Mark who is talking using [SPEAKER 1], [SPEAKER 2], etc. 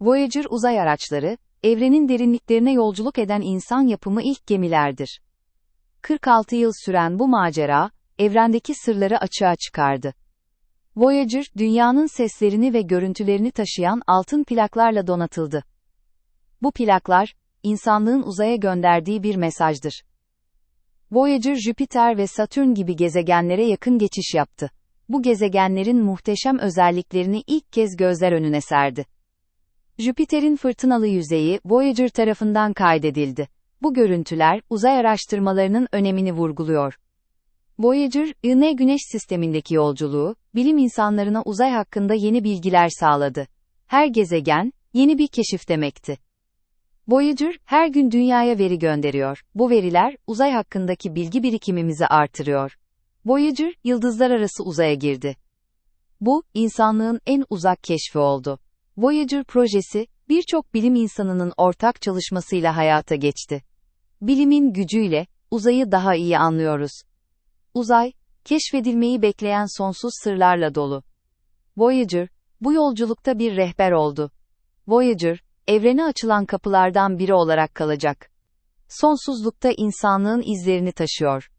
[SPEAKER 1] Voyager uzay araçları, evrenin derinliklerine yolculuk eden insan yapımı ilk gemilerdir. 46 yıl süren bu macera, evrendeki sırları açığa çıkardı. Voyager, dünyanın seslerini ve görüntülerini taşıyan altın plaklarla donatıldı. Bu plaklar, insanlığın uzaya gönderdiği bir mesajdır. Voyager Jüpiter ve Satürn gibi gezegenlere yakın geçiş yaptı. Bu gezegenlerin muhteşem özelliklerini ilk kez gözler önüne serdi. Jüpiter'in fırtınalı yüzeyi Voyager tarafından kaydedildi. Bu görüntüler uzay araştırmalarının önemini vurguluyor. Voyager, IN Güneş sistemindeki yolculuğu, bilim insanlarına uzay hakkında yeni bilgiler sağladı. Her gezegen, yeni bir keşif demekti. Voyager, her gün dünyaya veri gönderiyor. Bu veriler, uzay hakkındaki bilgi birikimimizi artırıyor. Voyager, yıldızlar arası uzaya girdi. Bu, insanlığın en uzak keşfi oldu. Voyager projesi, birçok bilim insanının ortak çalışmasıyla hayata geçti. Bilimin gücüyle, uzayı daha iyi anlıyoruz. Uzay, keşfedilmeyi bekleyen sonsuz sırlarla dolu. Voyager, bu yolculukta bir rehber oldu. Voyager, evrene açılan kapılardan biri olarak kalacak. Sonsuzlukta insanlığın izlerini taşıyor.